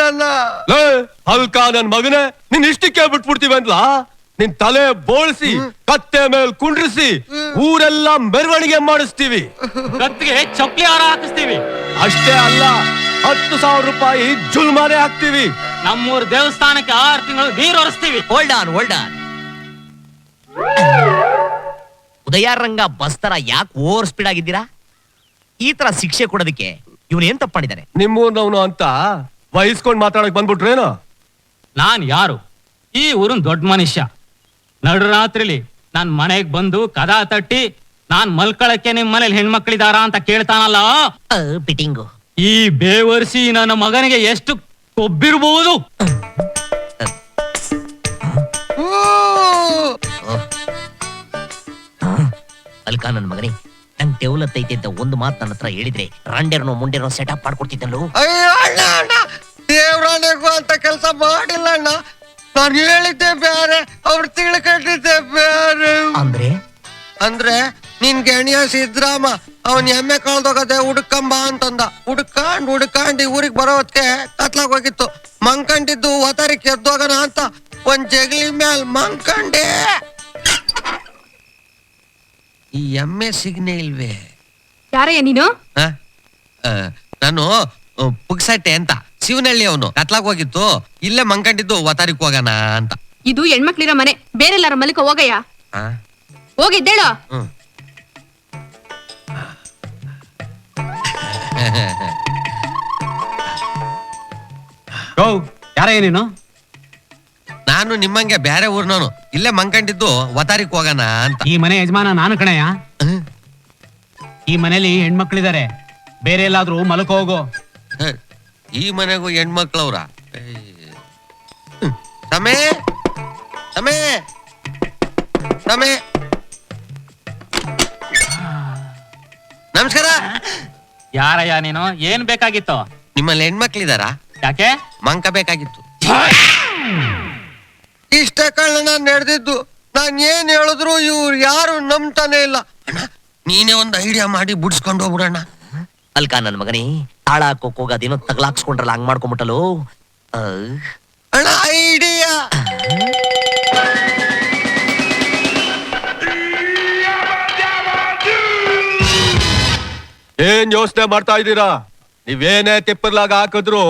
ನನ್ನ ಲೇ ಹಲ್ಕ ನನ್ ಮಗನೇ ನಿನ್ ಇಷ್ಟಕ್ಕೆ ಬಿಟ್ಬಿಡ್ತೀವಿ ಅಂದ್ಲ? ನಿನ್ ತಲೆ ಬೋಳ್ಸಿ ಕತ್ತೆ ಮೇಲೆ ಕುಂಡ್ರಿಸಿ ಊರೆಲ್ಲ ಮೆರವಣಿಗೆ ಮಾಡಿಸ್ತೀವಿ. ಕತ್ತಿಗೆ ಚಪ್ಲಿ ಹಾರ ಹಾಕಿಸ್ತೀವಿ. ಅಷ್ಟೇ ಅಲ್ಲ ಹತ್ತು ಸಾವಿರ ರೂಪಾಯಿ ಜುಲ್ಮಾನೆ ಹಾಕ್ತೀವಿ. ನಮ್ಮೂರ್ ದೇವಸ್ಥಾನಕ್ಕೆ ಆರು ತಿಂಗಳು ನೀರು ಹೊರಸ್ತೀವಿ ಹೋಲ್ಡ್ ಆನ್ ಹೋಲ್ಡ್ ಆನ್ ಉದಯಾರಂಗ ಬಸ್ ತರ ಯಾಕೆ ಓವರ್ ಸ್ಪೀಡ್ ಆಗಿದ್ದೀರಾ? ಈ ತರ ಶಿಕ್ಷೆ ಕೊಡೋದಕ್ಕೆ ಇವನು ಏನ್ ತಪ್ಪು ಮಾಡಿದ್ದಾನೆ ನಿಮ್ಮೂರ್ನವನು ಅಂತ ವಹಿಸ್ಕೊಂಡ್ ಮಾತಾಡಕ್ ಬಂದ್ಬಿಟ್ರೇನು? ನಾನ್ ಯಾರು? ಈ ಊರಿನ ದೊಡ್ಡ ಮನುಷ್ಯ. ನಡುರಾತ್ರಿಲಿ ನಾನ್ ಮನೆಗ್ ಬಂದು ಕದ ತಟ್ಟಿ ನಾನ್ ಮಲ್ಕೊಳಕ್ಕೆ ನಿಮ್ ಮನೇಲಿ ಹೆಣ್ಮಕ್ಳಿದಾರ ಅಂತ ಕೇಳ್ತಾನಲ್ಲ? ಬಿಟಿಂಗು. ಈ ಬೇವರ್ಸಿ ನನ್ನ ಮಗನಿಗೆ ಎಷ್ಟು ಕೊಬ್ಬಿರ್ಬಹುದು ಅಲ್ಕಾ ಅಲ್ಕ ನನ್ ಮಗನೇ. ನಂಗ್ ತೆವಲತ್ತೈತೆ ಅಂತ ಒಂದು ಮಾತು ನನ್ನ ಹತ್ರ ಹೇಳಿದ್ರೆ ರಾಂಡೆರ್ನೋ ಮುಂಡೆನೋ ಸೆಟಪ್ ಮಾಡ್ಕೊಡ್ತಿದ್ದಲ್ಲೋ ಅಯ್ಯೋ ಅಣ್ಣ ಅಣ್ಣ ದೇವ್ರಾಣೆಗೂ ಅಂತ ಕೆಲಸ ಮಾಡಿಲ್ಲ ಅಣ್ಣ ನಾನು ಹೇಳಿದ್ದೆ ಬೇರೆ ಅವ್ರು ತಿಳ್ಕೊಂಡಿದ್ದೆ ಬೇರೆ ಅಂದ್ರೆ ಅಂದ್ರೆ ನಿನ್ ಗೆಣಿಯ ಸಿದ್ರಾಮ ಅವನ್ ಎಮ್ಮೆ ಕಳ್ದೋಗದೆ ಹುಡ್ಕಂಬ ಅಂತಂದ ಹುಡ್ಕಂಡ್ ಹುಡ್ಕಂಡ್ ಈ ಊರಿಗೆ ಬರೋ ಹೊತ್ಗೆ ಕತ್ಲಾಗ್ ಹೋಗಿತ್ತು ಮಂಕಂಡಿದ್ದು ಒತಾರಿ ಕೆದ್ದೋಗನ ಅಂತ ಒಂದ್ ಜಗಲಿ ಮೇಲ್ ಮಂಕಂಡೆ ಈ ಎಮ್ಮೆ ಸಿಗ್ನೆ ಇಲ್ವೇ? ಯಾರಯ್ಯ ನೀನು? ಆ? ಆ, ನಾನು ಪುಗ್ಸಟ್ಟೆ ಪುಕ್ಸಟ್ಟೆ ಅಂತ. ಶಿವನಹಳ್ಳಿ ಅವನು. ಕತ್ಲಾಗ್ ಹೋಗಿತ್ತು. ಇಲ್ಲೇ ಮಂಕಂಡಿದ್ದು ಒತಾರಿಕ್ ಹೋಗಣ ಅಂತ. ಇದು ಹೆಣ್ಮಕ್ಳಿರೋ ಮನೆ. ಬೇರೆ ಎಲ್ಲಾರ ಮಲಿಕ ಹೋಗಯ್ಯ. ಆ? ಹೋಗಿದ್ದೇಳು ಹ್ಮ್. ಯಾರೇ ನೀನು? ನಾನು ನಿಮ್ಮಂಗೆ ಬೇರೆ ಊರ್ನವನು. ಇಲ್ಲೇ ಮಂಕಂಡಿದ್ದು ವತಾರಿಕ್ ಹೋಗೋಣ ಅಂತ. ಈ ಮನೆ ಯಜಮಾನ ನಾನು ಕಣಯ್ಯ. ಈ ಮನೇಲಿ ಹೆಣ್ಮಕ್ಳಿದಾರೆ. ಬೇರೆ ಎಲ್ಲಾದ್ರೂ ಮಲಕ ಹೋಗೋ. ಹ, ಈ ಮನೆಗೂ ಹೆಣ್ಮಕ್ಳವ್ರ? ಸಮೇ ಸಮೇ ಸಮೇ. ನಮಸ್ಕಾರ. ಯಾರಯ್ಯ ನೀನು? ಏನ್ ಬೇಕಾಗಿತ್ತು? ನಿಮ್ಮಲ್ಲಿ ಹೆಣ್ಮಕ್ಳಿದಾರ? ಯಾಕೆ? ಮಂಕ ಬೇಕಾಗಿತ್ತು. ಇಷ್ಟ ನಾನು ನಡೆದಿದ್ದು ನಾನ್ ಏನ್ ಹೇಳಿದ್ರು ಇವ್ರು ಯಾರು ನಂಬ್ತಾನೆ ಇಲ್ಲ. ಅಣ್ಣ ನೀನೇ ಒಂದು ಐಡಿಯಾ ಮಾಡಿ ಬಿಡಿಸ್ಕೊಂಡು ಹೋಗ್ಬಿಡಣ್ಣ. ಅಲ್ಕ ನನ್ ಮಗನೇ ತಾಳ ಹಾಕೋಕ್ ಹೋಗೋದೇನೋ ತಗ್ಲಾಕ್ಸ್ಕೊಂಡ್ರಲ್ಲ ಹಂಗ್ ಮಾಡ್ಕೊಂಬಿಟ್ಟಲು ಅಣ್ಣ ಐಡಿಯಾ ಏನ್ ಯೋಚನೆ ಮಾಡ್ತಾ ಇದ್ದೀರಾ? ನೀವೇನೇ ತಿಪ್ಪರ್ಲಾಗ ಹಾಕಿದ್ರು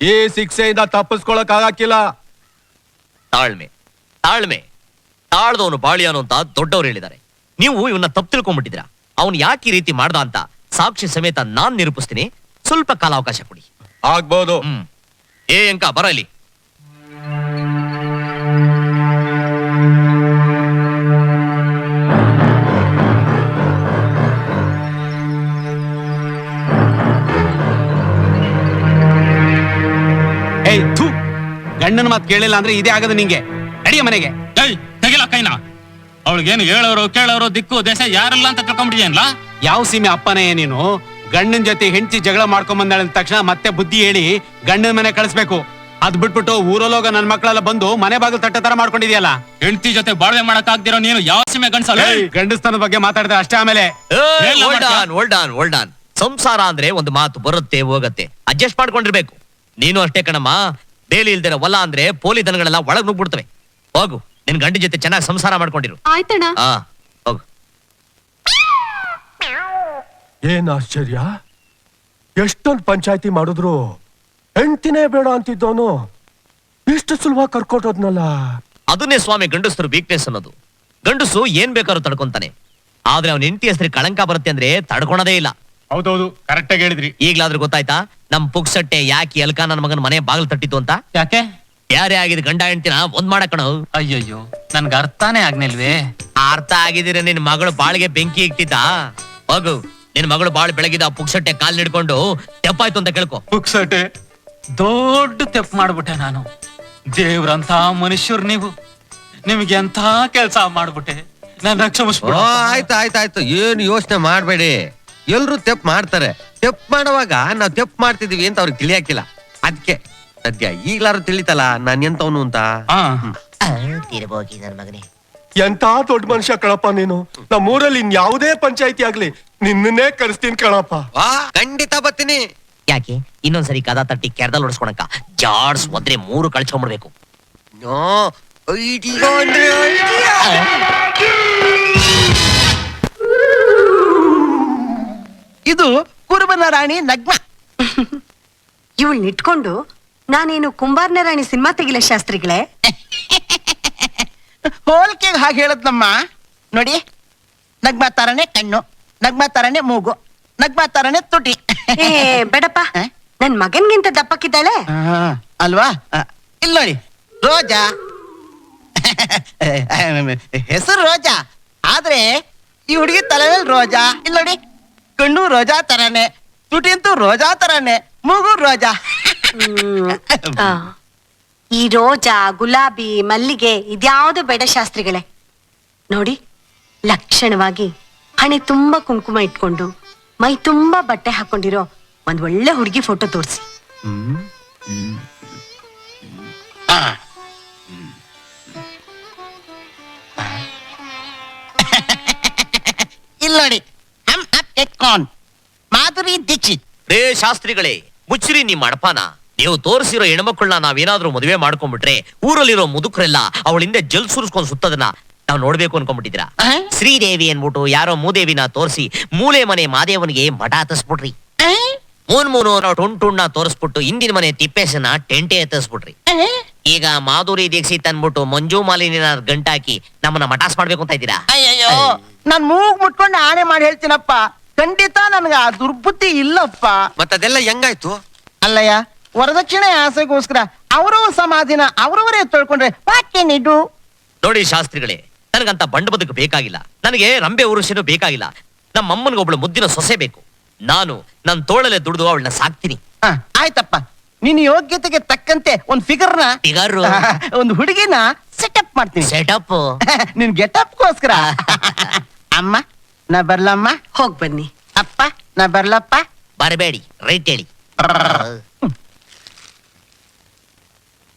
ಈ ಶಿಕ್ಷೆಯಿಂದ ತಪ್ಪಿಸ್ಕೊಳಕ್ ಆಗಕ್ಕಿಲ್ಲ. ತಾಳ್ಮೆ ತಾಳ್ಮೆ. ತಾಳ್ದವನು ಬಾಳಿಯಾನು ಅಂತ ದೊಡ್ಡವ್ರು ಹೇಳಿದ್ದಾರೆ. ನೀವು ಇವನ್ನ ತಪ್ಪು ತಿಳ್ಕೊಂಡ್ಬಿಟ್ಟಿದ್ದೀರಾ? ಅವನು ಯಾಕೆ ಈ ರೀತಿ ಮಾಡ್ದ ಅಂತ ಸಾಕ್ಷಿ ಸಮೇತ ನಾನ್ ನಿರೂಪಿಸ್ತೀನಿ. ಸ್ವಲ್ಪ ಕಾಲಾವಕಾಶ ಕೊಡಿ. ಆಗ್ಬೋದು. ಹ್ಮ್. ಏ ಅಂಕ ಬರ ಗಂಡನ ಮಾತು ಕೇಳಿಲ್ಲ ಅಂದ್ರೆ ಇದೇ ಆಗದು ನಿಂಗೆ. ನಡಿಯ ಮನೆಗೆ. ಏಯ್ ತೆಗಿಲ ಕೈನ. ಅವಳಿಗೇನು ಹೇಳೋರು ಕೇಳೋರು ದಿಕ್ಕು ದೇಶ ಯಾರಲ್ಲ ಅಂತ ತಿಳ್ಕೊಂಡ್ಬಿಟ್ಟಿಯಲ್ಲ ಯಾವ ಸೀಮೆ ಅಪ್ಪನೇ ನೀನು? ಗಂಡನ ಜೊತೆ ಹೆಂಡತಿ ಜಗಳ ಮಾಡ್ಕೊಂಡ್ ಬಂದಾಳ ಅಂದ ತಕ್ಷಣ ಮತ್ತೆ ಬುದ್ಧಿ ಹೇಳಿ ಗಂಡನ ಮನೆ ಕಳಿಸ್ಬೇಕು. ಅದ್ ಬಿಟ್ಬಿಟ್ಟು ಊರಲ್ಲೋಗ ನನ್ ಮಕ್ಕಳೆಲ್ಲ ಬಂದು ಮನೆ ಬಾಗಿಲು ತಟ್ಟ ತರ ಮಾಡ್ಕೊಂಡಿದ್ಯಲ್ಲ? ಹೆಂಡತಿ ಜೊತೆ ಬಾಳ್ವೆ ಮಾಡಕ್ ಆಗ್ದಿರೋ ನೀನು ಯಾವ ಸೀಮೆ ಗಂಡಸಲ್ಲ? ಏಯ್, ಗಂಡಸ್ತನದ ಬಗ್ಗೆ ಮಾತಾಡಿದ್ರೆ ಅಷ್ಟೇ ಆಮೇಲೆ. ಆನ್ ಆನ್ ಆನ್ ಸಂಸಾರ ಅಂದ್ರೆ ಒಂದು ಮಾತು ಬರುತ್ತೆ ಹೋಗತ್ತೆ. ಅಡ್ಜಸ್ಟ್ ಮಾಡ್ಕೊಂಡಿರ್ಬೇಕು. ನೀನು ಅಷ್ಟೇ ಕಣಮ್ಮ. ಬೇಲಿ ಇಲ್ದಿರ ಹೊಲ ಅಂದ್ರೆ ಪೋಲಿ ದನಗಳೆಲ್ಲ ಒಳಗ್ ನುಗ್ಬಿಡ್ತವೆ ಹೋಗು ನಿನ್ ಗಂಡ ಜೊತೆ ಚೆನ್ನಾಗಿ ಸಂಸಾರ ಮಾಡ್ಕೊಂಡಿರು. ಆಯ್ತಣ್ಣ. ಹೋಗು. ಏನ್ ಆಶ್ಚರ್ಯ? ಎಷ್ಟೊಂದ್ ಪಂಚಾಯತಿ ಮಾಡಿದ್ರು ಹೆಂಡ್ತಿನೇ ಬೇಡ ಅಂತಿದ್ದವನು ಇಷ್ಟು ಸುಲಭ ಕರ್ಕೊಟ್ಟೋದ್ನಲ್ಲ. ಅದನ್ನೇ ಸ್ವಾಮಿ ಗಂಡಸರು ವೀಕ್ನೆಸ್ ಅನ್ನೋದು. ಗಂಡಸು ಏನ್ ಬೇಕಾದ್ರೂ ತಡ್ಕೊಂತಾನೆ. ಆದ್ರೆ ಅವನ ಹೆಂಡತಿ ಹೆಸರು ಕಳಂಕ ಬರುತ್ತೆ ಅಂದ್ರೆ ತಡ್ಕೊಳೋದೇ ಇಲ್ಲ. ಹೌದೌದು ಕರೆಕ್ಟ್ ಆಗಿ ಹೇಳಿದ್ರಿ. ಈಗ್ಲಾದ್ರೂ ಗೊತ್ತಾಯ್ತಾ? ನಮ್ ಪುಕ್ಸಟ್ಟೆ ಯಾಕೆ ಎಲ್ಕ ನನ್ನ ಮಗನ ಮನೆ ಬಾಗಿಲು ತಟ್ಟಿತ್ತು ಅಂತ? ಯಾಕೆ? ಯಾರೇ ಆಗಿದ್ ಗಂಡ ಹೆಂಡ್ತಿನ ಒಂದ್ ಮಾಡಕಣ ಅಯ್ಯಯ್ಯೋ ನನ್ಗ ಅರ್ಥನೇ ಆಗ್ನಿಲ್ವೇ? ಅರ್ಥ ಆಗಿದ್ರೆ ನಿನ್ ಮಗಳು ಬಾಳಿಗೆ ಬೆಂಕಿ ಇಟ್ಟಿದ್ದ. ಹೋಗು ನಿನ್ ಮಗಳು ಬಾಳ್ ಬೆಳಗಿದ ಪುಕ್ಸಟ್ಟೆ ಕಾಲ್ ನಿಡ್ಕೊಂಡು ತೆಪ್ಪಾಯ್ತು ಅಂತ ಕೇಳ್ಕೊ. ಪುಕ್ಸಟ್ಟೆ ದೊಡ್ಡ ತೆಪ್ಪ ಮಾಡ್ಬಿಟ್ಟೆ ನಾನು. ದೇವ್ರಂತ ಮನುಷ್ಯರು ನೀವು. ನಿಮ್ಗೆ ಎಂತ ಕೆಲ್ಸ ಮಾಡ್ಬಿಟ್ಟೆ? ನನ್ನ ಕ್ಷಮಿಸ್ಬಿಡು. ಆಯ್ತು ಆಯ್ತು ಆಯ್ತು. ಏನು ಯೋಚನೆ ಮಾಡಬೇಡಿ. ಎಲ್ರು ತೆಪ್ ಮಾಡ್ತಾರೆ. ತೆಪ್ ಮಾಡುವಾಗ ನಾವ್ ತೆಪ್ ಮಾಡ್ತಿದೀವಿ ಅಂತ ಅವ್ರಿಗೆ ತಿಳಿಯಾಕಿಲ್ಲ. ಅದಕ್ಕೆ ಸದ್ಯ ಈಗ್ಲಾರು ತಿಳಿತಲ್ಲ ನಾನ್ ಎಂತವನು ಅಂತ? ಹಾ. ತಿರುಬೋಗಿ ನನ್ ಮಗನೇ. ಎಂತ ದೊಡ್ಡ ಮನುಷ್ಯ ಕಣಪ್ಪ ನೀನು? ನಮ್ಮೂರಲ್ಲಿ ಇನ್ ಯಾವುದೇ ಪಂಚಾಯತಿ ಆಗ್ಲಿ ನಿನ್ನನ್ನೇ ಕರೆಸ್ತೀನಿ ಕಣಪ್ಪ. ವಾ ಖಂಡಿತ ಬರ್ತೀನಿ. ಯಾಕೆ? ಇನ್ನೊಂದ್ಸರಿ ಕದ ತಟ್ಟಿ ಕೆರದಲ್ಲಿ ಹೊಡ್ಸ್ಕೊಳಕ ಜಾಡ್ಸ್ ಒದ್ರೆ ಮೂರು ಕಳ್ಸ್ಕೊಂಡ್ಬಿಡ್ಬೇಕು. ನೋ ಅಂದ್ರೆ ಐಡಿಯಾ. ಇದು ಕುರುಬನ ರಾಣಿ ನಗ್ಮ ಇವಳು ನಿಟ್ಕೊಂಡು ನಾನೇನು ಕುಂಬಾರನ ರಾಣಿ ಸಿನಿಮಾ ತೆಗಿಲ ಶಾಸ್ತ್ರಿಗಳೇ? ಹೋಲ್ಕೆಗೆ ಹಾಗೆ ಹೇಳದ್ನಮ್ಮ. ನೋಡಿ ನಗ್ಮ ತರನೇ ಕಣ್ಣು ನಗ್ಮ ತರನೇ ಮೂಗು ನಗ್ಮ ತರನೇ ತುಟಿ. ಏ ಬೇಡಪ್ಪ. ನನ್ ಮಗನ್ಗಿಂತ ದಪ್ಪಕ್ಕಿದ್ದಾಳೆ. ಆ, ಅಲ್ವಾ? ಆ, ಇಲ್ಲಿ ನೋಡಿ ರೋಜಾ. ಹೆಸರು ರೋಜಾ ಆದ್ರೆ ಈ ಹುಡುಗಿ ತಲೆ ಮೇಲೆ ರೋಜಾ. ಇಲ್ಲ ನೋಡಿ ಕಣ್ಣು ರೋಜಾ ತರಾನೆ ತುಟಿಂತೂ ರೋಜಾ ತರಾನೆ ಮೂಗು ರೋಜಾ. ಆ. ಈ ರೋಜಾ ಗುಲಾಬಿ ಮಲ್ಲಿಗೆ ಇದ್ಯಾವುದು ಬೇಡ ಶಾಸ್ತ್ರಿಗಳೇ. ನೋಡಿ ಲಕ್ಷಣವಾಗಿ ಹಣೆ ತುಂಬಾ ಕುಂಕುಮ ಇಟ್ಕೊಂಡು ಮೈ ತುಂಬಾ ಬಟ್ಟೆ ಹಾಕೊಂಡಿರೋ ಒಂದ್ ಒಳ್ಳೆ ಹುಡುಗಿ ಫೋಟೋ ತೋರಿಸಿ. ಇಲ್ಲ ನೋಡಿ ಎಕ್ಕಾನ್ ಮಾಧುರಿ ದೀಕ್ಷಿತ್ ರೇ ಶಾಸ್ತ್ರಿಗಳೇ ಮುಚ್ಚಿರಿ ನಿಮ್ಮ ಅಡಪಾನ. ನೀವು ತೋರಿಸಿರೋ ಹೆಣ್ಮಕ್ಳನ್ನ ನಾವೇನಾದ್ರೂ ಮದುವೆ ಮಾಡ್ಕೊಂಡ್ಬಿಟ್ರೆ ಊರಲ್ಲಿರೋ ಮುದುಕರೆಲ್ಲ ಅವಳಿಂದ ಹಿಂದೆ ಜಲ್ ಸುರಿಸ್ಕೊಂಡು ಸುತ್ತದನ್ನ ನಾವ್ ನೋಡ್ಬೇಕು ಅನ್ಕೊಂಡ್ಬಿಟ್ಟಿದ್ರ? ಶ್ರೀದೇವಿ ಅನ್ಬಿಟ್ಟು ಯಾರೋ ಮೂದೇವಿನ ತೋರಿಸಿ ಮೂಲೆ ಮನೆ ಮಾದೇವನಿಗೆ ಮಠ ಹತ್ತಿಸ್ಬಿಟ್ರಿ. ಮೂನ್ ಮೂನು ಟುಣ್ ಟುಣ್ಣ ತೋರಿಸ್ಬಿಟ್ಟು ಹಿಂದಿನ ಮನೆ ತಿಪ್ಪೇಸನ ಟೆಂಟೆ ಎತ್ತಿಸ್ಬಿಟ್ರಿ ಆ? ಈಗ ಮಾಧುರಿ ದೀಕ್ಷಿತ್ ಅನ್ಬಿಟ್ಟು ಮಂಜು ಮಾಲಿನಿನ ಗಂಟಾಕಿ ನಮ್ಮನ್ನ ಮಟಾಸ್ ಮಾಡ್ಬೇಕು ಅಂತ ಇದ್ದೀರಾ? ಅಯ್ಯಯ್ಯೋ ನಾನ್ ಮೂಗ್ ಮುಟ್ಕೊಂಡು ಆಣೆ ಮಾಡಿ ಹೇಳ್ತೀನಪ್ಪ. ಖಂಡಿತ ನನ್ಗ ಆ ದುರ್ಬುದ್ಧಿ ಇಲ್ಲಪ್ಪ. ಮತ್ತದೆಲ್ಲ ಹೆಂಗಾಯ್ತು? ಅಲ್ಲಯ್ಯ ವರದಕ್ಷಿಣೆ ಆಸೆಗೋಸ್ಕರ ಅವರು ಸಮಾಧಿನ ಅವರವರೇ ತೊಳ್ಕೊಂಡ್ರೆ ಇಡು ನೋಡಿ ಶಾಸ್ತ್ರಿಗಳೇ ನನಗಂತ ಬಂಡ ಬದುಕು ಬೇಕಾಗಿಲ್ಲ. ನನಗೆ ರಂಬೆ ಉರುಷನು ಬೇಕಾಗಿಲ್ಲ. ನಮ್ಮ ಅಮ್ಮನಿಗೆ ಒಬ್ಳು ಮುದ್ದಿನ ಸೊಸೆ ಬೇಕು. ನಾನು ನನ್ನ ತೋಳಲೆ ದುಡಿದು ಅವಳನ್ನ ಸಾಕ್ತೀನಿ. ಆಯ್ತಪ್ಪ. ನಿನ್ನ ಯೋಗ್ಯತೆಗೆ ತಕ್ಕಂತೆ ಒಂದ್ ಫಿಗರ್ನ ಫಿಗರು ಒಂದು ಹುಡುಗಿನ ಸೆಟಪ್ ಮಾಡ್ತೀನಿ. ಸೆಟಪ್ ನಿನ್ ಗೆಟಪ್ಗೋಸ್ಕರ ಅಮ್ಮ ನಾ ಬರ್ಲಮ್ಮ? ಹೋಗ್ ಬನ್ನಿ. ಅಪ್ಪ ನಾ ಬರ್ಲಪ್ಪ? ಬರಬೇಡಿ ರೈಟ್ ಹೇಳಿ.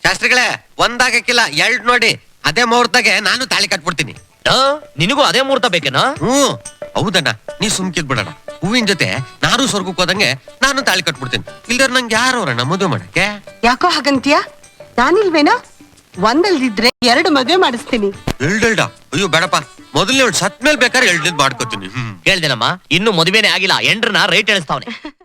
ಶಾಸ್ತ್ರಿಗಳೇ ಒಂದಾಗಕ್ಕಿಲ್ಲ ಎರಡ್ ನೋಡಿ. ಅದೇ ಮುಹೂರ್ತಗೆ ನಾನು ತಾಳಿ ಕಟ್ಬಿಡ್ತೀನಿ. ಆ, ನಿನಗೂ ಅದೇ ಮುಹೂರ್ತ ಬೇಕೇನ? ಹ್ಮ್ ಹೌದಣ್ಣ ನೀ ಸುಮ್ಕಿದ್ ಬಿಡಣ ಹೂವಿನ ಜೊತೆ ನಾನು ಸ್ವರ್ಗಕ್ಕೆ ಹೋದಂಗೆ ನಾನು ತಾಳಿ ಕಟ್ಬಿಡ್ತೀನಿ. ಇಲ್ದರ್ ನಂಗೆ ಯಾರು ಅವ್ರಣ್ಣ ಮದುವೆ ಮಾಡಕ್ಕೆ? ಯಾಕೋ ಹಾಗಂತೀಯ? ನಾನಿಲ್ವೇನೋ? ಒಂದಲ್ದಿದ್ರೆ ಎರಡು ಮದುವೆ ಮಾಡಿಸ್ತೀನಿ. ಎಲ್ಡೆಲ್ಡ ಅಯ್ಯೋ ಬೇಡಪ್ಪ. ಮೊದಲನೇ ಸತ್ ಮೇಲೆ ಬೇಕಾದ್ರೆ ಎಲ್ಡಿದ್ ಮಾಡ್ಕೋತೀನಿ. ಕೇಳ್ದೇನಮ್ಮ ಇನ್ನು ಮದುವೆನೇ ಆಗಿಲ್ಲ. ಎಂಡ್ರನ್ನ ರೈಟ್ ಹೇಳಿಸ್ತಾವನೆ